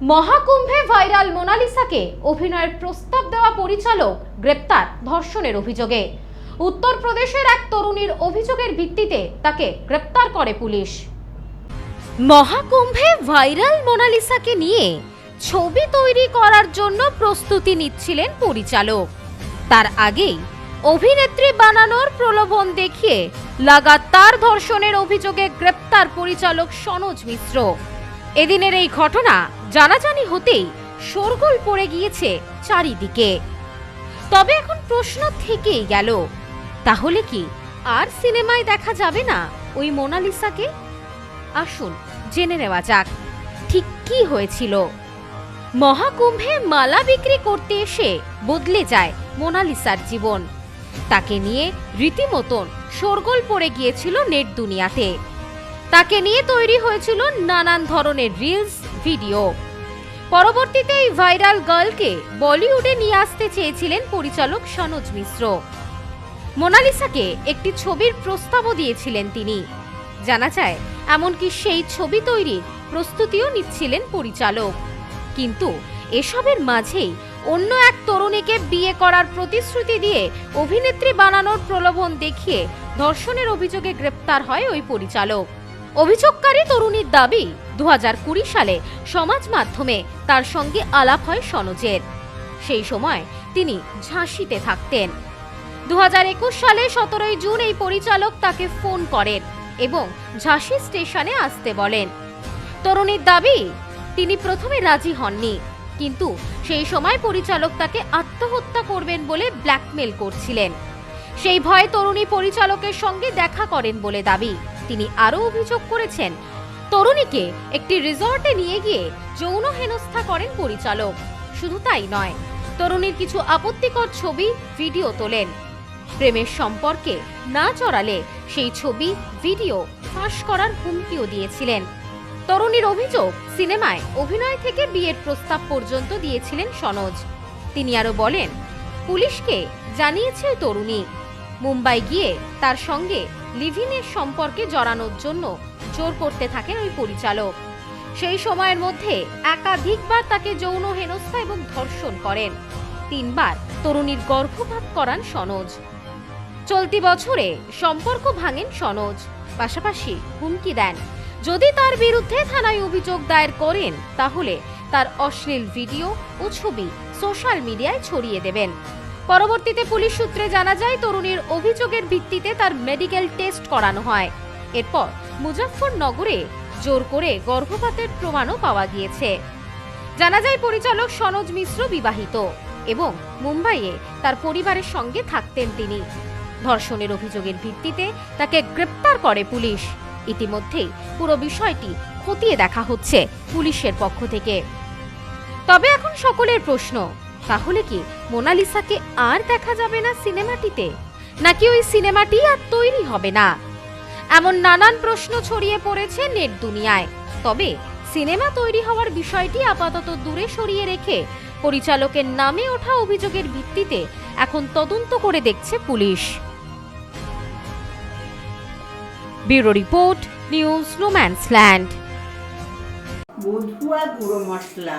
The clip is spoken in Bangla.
মহাকুম্ভে ভাইরাল মোনালিসাকে অভিনয়ের প্রস্তাব দেওয়া পরিচালক গ্রেপ্তার ধর্ষণের অভিযোগে। উত্তরপ্রদেশের এক তরুণীর অভিযোগের ভিত্তিতে তাকে গ্রেপ্তার করে পুলিশ। মহাকুম্ভে ভাইরাল মোনালিসাকে নিয়ে ছবি তৈরি করার জন্য প্রস্তুতি নিচ্ছিলেন পরিচালক। তার আগেই অভিনেত্রী বানানোর প্রলোভন দেখিয়ে লাগাতার ধর্ষণের অভিযোগে গ্রেপ্তার পরিচালক সনোজ মিশ্র। এদিনের এই ঘটনা জানাজানি হতেই শোরগোল পড়ে গিয়েছে চারিদিকে। তবে এখন প্রশ্ন থেকেই গেল, তাহলে কি আর সিনেমায় দেখা যাবে না ওই মোনালিসাকে? আসুন, জেনে নেওয়া যাক, ঠিক কি হয়েছিল? মহাকুম্ভে মালা বিক্রি করতে এসে বদলে যায় মোনালিসার জীবন। তাকে নিয়ে রীতিমতন শোরগোল পড়ে গিয়েছিল নেট দুনিয়াতে। তাকে নিয়ে তৈরি হয়েছিল নানান ধরনের রিলস, ভিডিও। পরবর্তীতে এই ভাইরাল গার্লকে বলিউডে নিয়ে আসতে চেয়েছিলেন পরিচালক সনোজ মিশ্র। মোনালিসাকে একটি ছবির প্রস্তাবও দিয়েছিলেন তিনি। জানা যায়, এমনকি সেই ছবি তৈরির প্রস্তুতিও নিচ্ছিলেন পরিচালক। কিন্তু এসবের মাঝেই অন্য এক তরুণীকে বিয়ে করার প্রতিশ্রুতি দিয়ে অভিনেত্রী বানানোর প্রলোভন দেখিয়ে ধর্ষণের অভিযোগে গ্রেপ্তার হয় ওই পরিচালক। অভিযোগকারী তরুণীর দাবি দু হাজার কুড়ি সালে সমাজ মাধ্যমে তার সঙ্গে আলাপ হয় সনোজের। সেই সময় তিনি ঝাঁসিতে থাকতেন। দু সালে সতেরোই জুন এই পরিচালক তাকে ফোন করেন এবং ঝাঁসি স্টেশনে আসতে বলেন। তরুণীর দাবি, তিনি প্রথমে রাজি হননি, কিন্তু সেই সময় পরিচালক তাকে আত্মহত্যা করবেন বলে ব্ল্যাকমেল করছিলেন। সেই ভয়ে তরুণী পরিচালকের সঙ্গে দেখা করেন বলে দাবি। তিনি আরও অভিযোগ করেছেন তরুণীকে একটি রিসর্টে নিয়ে গিয়ে যৌন হেনস্থা করেন পরিচালক। শুধু তাই নয়, তরুণীর কিছু আপত্তিকর ছবি, ভিডিও তোলেন। প্রেমের সম্পর্কে না চড়ালে সেই ছবি, ভিডিও ফাঁস করার হুমকিও দিয়েছিলেন। তরুণীর অভিযোগ সিনেমায় অভিনয় থেকে বিয়ের প্রস্তাব পর্যন্ত দিয়েছিলেন সনোজ। তিনি আরও বলেন, পুলিশকে জানিয়েছে তরুণী। মুম্বাই গিয়ে তার সঙ্গে লিভিনের সম্পর্কে জড়ানোর জন্য জোর করতে থাকেন ওই পরিচালক। সেই সময়ের মধ্যে একাধিকবার তাকে যৌন হেনস্থা এবং ধর্ষণ করেন। তিনবার তরুণীর গর্ভপাত করান সনোজ। চলতি বছরে সম্পর্ক ভাঙেন সনোজ। পাশাপাশি হুমকি দেন। যদি তার বিরুদ্ধে থানায় অভিযোগ দায়ের করেন, তাহলে তার অশ্লীল ভিডিও ও ছবি সোশ্যাল মিডিয়ায় ছড়িয়ে দেবেন। পরবর্তীতে পুলিশ সূত্রে জানা যায়, তরুণীর অভিযোগের ভিত্তিতে তার মেডিকেল টেস্ট করানো হয়। এরপর মুজাফফরনগরে জোর করে গর্ভপাতের প্রমাণও পাওয়া গিয়েছে। জানা যায়, পরিচালক সনোজ মিশ্র বিবাহিত এবং মুম্বাইয়ে তার পরিবারের সঙ্গে থাকতেন তিনি। ধর্ষণের অভিযোগের ভিত্তিতে তাকে গ্রেপ্তার করে পুলিশ। ইতিমধ্যেই পুরো বিষয়টি খতিয়ে দেখা হচ্ছে পুলিশের পক্ষ থেকে। তবে এখন সকলের প্রশ্ন তাহলে কি মোনালিসাকে আর দেখা যাবে না সিনেমাটিতে? নাকি ওই সিনেমাটি আর তৈরি হবে না? এমন নানান প্রশ্ন ছড়িয়ে পড়েছে নেট দুনিয়ায়। তবে সিনেমা তৈরি হওয়ার বিষয়টি আপাতত দূরে সরিয়ে রেখে পরিচালকের নামে ওঠা অভিযোগের ভিত্তিতে এখন তদন্ত করে দেখছে পুলিশ। ব্যুরো রিপোর্ট, নিউজ রোম্যান্সল্যান্ড মধুয়া গুঁড়ো মশলা।